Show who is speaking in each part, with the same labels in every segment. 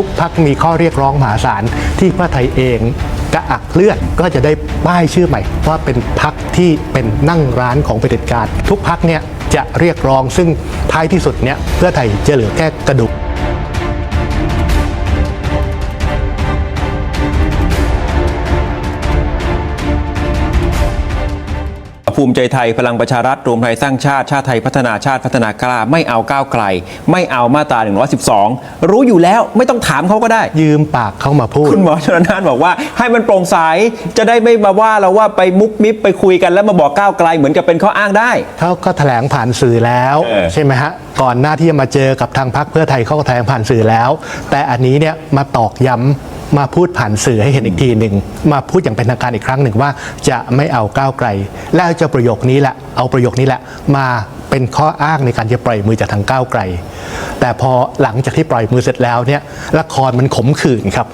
Speaker 1: ทุกพักมีข้อเรียกร้องมหาศาลที่เพื่อไทยเองกระอักเลือดก็จะได้ป้ายชื่อใหม่ ว่าเป็นพักที่เป็นนั่งร้านของเผด็จการ ทุกพักเนี่ยจะเรียกร้องซึ่งท้ายที่สุดเนี่ยเพื่อไทยจะเหลือแค่กระดูก
Speaker 2: ภูมิใจไทยพลังประชารัฐรวมไทยสร้างชาติชาติไทยพัฒนาชาติพัฒนากล้าไม่เอาก้าวไกล ไม่เอามาตรา 112 รู้อยู่แล้วไม่ต้องถามเขาก็ได้
Speaker 1: ยืมปากเขามาพูด
Speaker 2: คุณหมอชนน่านบอกว่า ให้มันโปร่งใสจะได้ไม่มาว่าเราว่าไปมุกมิบไปคุยกันแล้วมาบอกก้าวไกลเหมือนกับเป็นข้ออ้างได้
Speaker 1: เขาก็แถลงผ่านสื่อแล้ว
Speaker 2: เออ
Speaker 1: ใช่ไหมฮะก่อนหน้าที่จะมาเจอกับทางพรรคเพื่อไทยเขาก็แถลงผ่านสื่อแล้ว แต่อันนี้เนี่ยมาตอกย้ำ มาพูดผ่านสื่อให้เห็นอีกทีหนึ่งมาพูดอย่างเป็นทางการอีกครั้งหนึ่งว่าจะไม่เอาก้าวไกล แล้วจะประโยคนี้แหละเอาประโยคนี้แหละมา เป็นข้ออ้างในการจะปล่อยมือจากทางก้าวไกล แต่พอหลังจากที่ปล่อยมือเสร็จแล้วเนี่ยละครมันขมขื่นครับ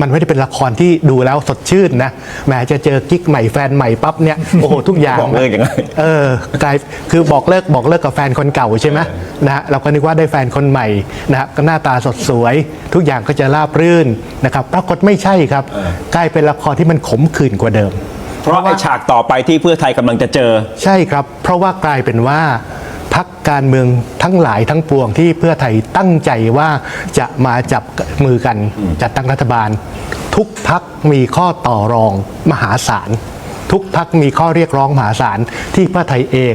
Speaker 1: มันไม่ได้เป็นละครที่ดูแล้วสดชื่นนะแหมจะเจอกิ๊กใหม่แฟนใหม่ปั๊บเนี่ยโอ้โหทุกอย่าง
Speaker 2: บอกเลิกอย่างไร
Speaker 1: เออกลายคือบอกเลิกบอกเลิกกับแฟนคนเก่าใช่ไหมนะฮะเราก็นึกว่าได้แฟนคนใหม่นะฮะก็หน้าตาสดสวย ทุกอย่างก็จะราบรื่นนะครับปรากฏไม่ใช่ครับ กลายเป็นละครที่มันขมขื่นกว่าเดิม
Speaker 2: เพราะไอ้ฉากต่อไปที่เพื่อไทยกำลังจะเจอ
Speaker 1: ใช่ครับ เพราะว่ากลายเป็นว่าพักการเมืองทั้งหลายทั้งปวงที่เพื่อไทยตั้งใจว่าจะมาจับมือกันจัดตั้งรัฐบาล ทุกพักมีข้อต่อรองมหาศาลทุกพักมีข้อเรียกร้องมหาศาลที่เพื่อไทยเอง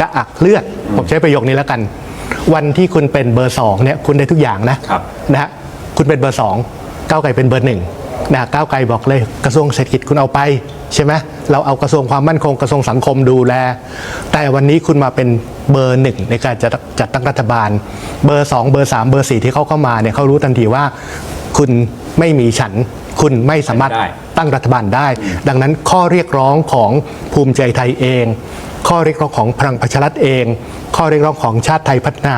Speaker 1: กระอักเลือด ผมใช้ประโยคนี้แล้วกัน วันที่คุณเป็นเบอร์สองเนี่ยคุณได้ทุกอย่างนะครับ นะฮะคุณเป็นเบอร์สองก้าวไกลเป็นเบอร์หนึ่งนะก้าวไกลบอกเลยกระทรวงเศรษฐกิจคุณเอาไป ใช่ไหมเราเอากระทรวงความมั่นคงกระทรวงสังคมดูแล แต่วันนี้คุณมาเป็นเบอร์หนึ่งในการจัดจัดตั้งรัฐบาล เบอร์สองเบอร์สามเบอร์สี่ที่เขาเข้ามาเนี่ยเขารู้ทันทีว่า คุณไม่มีฉัน คุณไม่สามารถ
Speaker 2: ไม่ได้
Speaker 1: ตั้งรัฐบาลได้ ดังนั้นข้อเรียกร้องของภูมิใจไทยเอง ข้อเรียกร้องของพลังประชารัฐเอง ข้อเรียกร้องของชาติไทยพัฒนา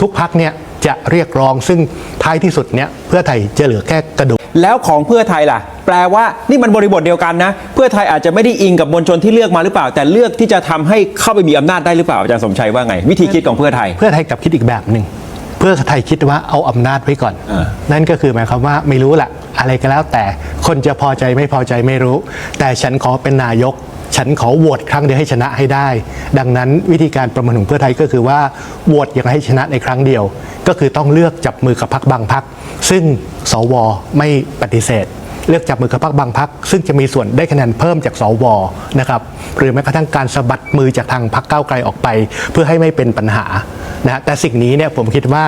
Speaker 1: ทุกพักเนี่ยจะเรียกร้องซึ่งท้ายที่สุดเนี่ยเพื่อไทยจะเหลือแค่กระดูก
Speaker 2: แล้วของเพื่อไทยล่ะ แปลว่านี่มันบริบทเดียวกันนะ เพื่อไทยอาจจะไม่ได้อิงกับมวลชนที่เลือกมาหรือเปล่า แต่เลือกที่จะทำให้เข้าไปมีอำนาจได้หรือเปล่าอาจารย์สมชัยว่าไง วิธีคิดของเพื่อไทย
Speaker 1: เพื่อไทยกลับคิดอีกแบบหนึ่งเพื่อไทยคิดว่าเอาอำนาจไว้ก่อน
Speaker 2: อ่า
Speaker 1: นั่นก็คือหมายความว่าไม่รู้แหละอะไรก็แล้วแต่คนจะพอใจไม่พอใจไม่รู้ แต่ฉันขอเป็นนายก ฉันขอโหวตครั้งเดียวให้ชนะให้ได้ ดังนั้นวิธีการประเมินของเพื่อไทยก็คือว่าโหวตอย่างให้ชนะในครั้งเดียว ก็คือต้องเลือกจับมือกับพรรคบางพรรคซึ่งสวไม่ปฏิเสธ เลือกจับมือกับพรรคบางพรรคซึ่งจะมีส่วนได้คะแนนเพิ่มจากสวนะครับหรือแม้กระทั่งการสะบัดมือจากทางพรรคก้าวไกลออกไป เพื่อให้ไม่เป็นปัญหา นะฮะแต่สิ่งนี้เนี่ยผมคิดว่า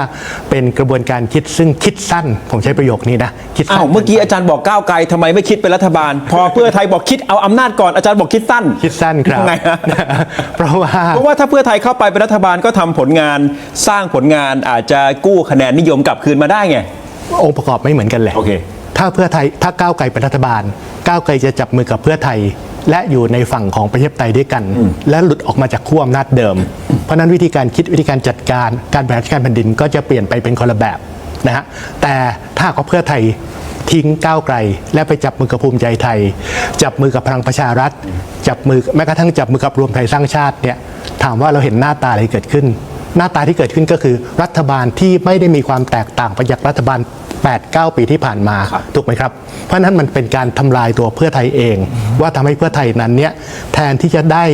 Speaker 1: เป็นกระบวนการคิดซึ่งคิดสั้น ผมใช้ประโยคนี้นะคิดสั้
Speaker 2: อ้าวนเมื่อกี้อาจารย์บอกก้าวไกลทำไมไม่คิดเป็นรัฐบาล พอเพื่อไทยบอกคิดเอาอำนาจก่อนอาจารย์บอกคิดสั้น
Speaker 1: คิดสั้นครับ
Speaker 2: ยังไงฮะ
Speaker 1: เพราะว่า
Speaker 2: เพราะว่าถ้าเพื่อไทยเข้าไปเป็นรัฐบาลก็ทำผลงานสร้างผลงานอาจจะกู้คะแนนนิยมกลับคืนมาได้ไง
Speaker 1: องค์ประกอบไม่เหมือนกันเลย
Speaker 2: โอเค
Speaker 1: ถ้าเพื่อไทยถ้าก้าวไกลเป็นรัฐบาล ก้าวไกลจะจับมือกับเพื่อไทย และอยู่ในฝั่งของประชาธิปไตยด้วยกัน และหลุดออกมาจากขั้วอำนาจเดิม เพราะฉะนั้นวิธีการคิดวิธีการจัดการการบริหารราชการแผ่นดินก็จะเปลี่ยนไปเป็นคนละแบบนะฮะแต่ถ้าหากว่าเพื่อไทยทิ้งก้าวไกล และไปจับมือกับภูมิใจไทย จับมือกับพลังประชารัฐ จับมือแม้กระทั่งจับมือกับรวมไทยสร้างชาติเนี่ยถามว่าเราเห็นหน้าตาอะไรเกิดขึ้น หน้าตาที่เกิดขึ้นก็คือรัฐบาลที่ไม่ได้มีความแตกต่างไปจากรัฐบาล 8-9 ปีที่ผ่านมา
Speaker 2: ครับ
Speaker 1: ถูกไหมครับ เพราะฉะนั้นมันเป็นการทำลายตัวเพื่อไทยเอง ว่าทำให้เพื่อไทยนั้นเนี่ยแทนที่จะได้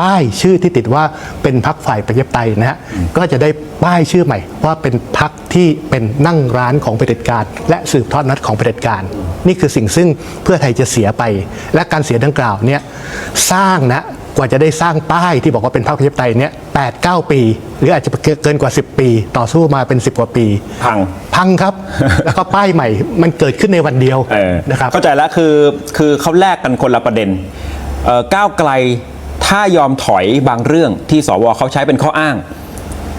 Speaker 1: ป้ายชื่อที่ติดว่าเป็นพักฝ่ายประชาธิปไตยนะฮะก็จะได้ป้ายชื่อใหม่ ว่าเป็นพักที่เป็นนั่งร้านของเผด็จการ และสืบทอดนัดของเผด็จการ นี่คือสิ่งซึ่งเพื่อไทยจะเสียไป และการเสียดังกล่าวเนี่ยสร้างนะ กว่าจะได้สร้างป้ายที่บอกว่าเป็นพรรคประชาธิปไตยเนี่ยแปดเก้าปี หรืออาจจะเกินกว่า 10 ปี ต่อสู้มาเป็น 10 กว่าปี
Speaker 2: พัง
Speaker 1: พังครับ แล้วก็ป้ายใหม่มันเกิดขึ้นในวันเดียว
Speaker 2: เออ
Speaker 1: นะครับ
Speaker 2: เข้าใจแล้วคือคือเขาแลกกันคนละประเด็นเอ่อก้าวไกลถ้ายอมถอยบางเรื่องที่สวเขาใช้เป็นข้ออ้าง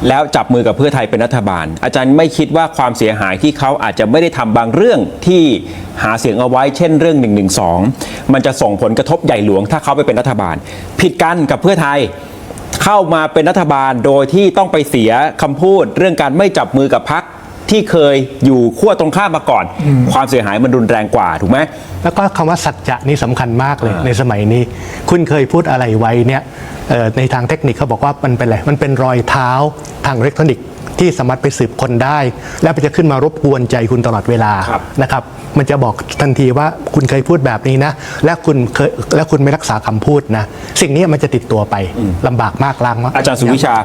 Speaker 2: แล้วจับมือกับเพื่อไทยเป็นรัฐบาล อาจารย์ไม่คิดว่าความเสียหายที่เขาอาจจะไม่ได้ทำบางเรื่องที่หาเสียงเอาไว้เช่นเรื่อง1นึมันจะส่งผลกระทบใหญ่หลวงถ้าเขาไปเป็นรัฐบาล ผิดกันกับเพื่อไทยเข้ามาเป็นรัฐบาลโดยที่ต้องไปเสียคำพูด เรื่องการไม่จับมือกับพัก ที่เคยอยู่ขั้วตรงข้ามมาก่อน ความเสียหายมันรุนแรงกว่าถูกไหม
Speaker 1: แล้วก็คำว่าสัจจะนี่สำคัญมากเลยในสมัยนี้ คุณเคยพูดอะไรไว้เนี่ยเอ่อในทางเทคนิคเขาบอกว่ามันเป็นอะไรมันเป็นรอยเท้าทางอิเล็กทรอนิกส์ที่สามารถไปสืบคนได้ แล้วมันจะขึ้นมารบกวนใจคุณตลอดเวลา
Speaker 2: ครับ
Speaker 1: นะครับมันจะบอกทันทีว่าคุณเคยพูดแบบนี้นะ และคุณเคยและคุณไม่รักษาคำพูดนะ สิ่งนี้มันจะติดตัวไปลำบากมากล้างมาก
Speaker 2: อาจารย์สุวิชา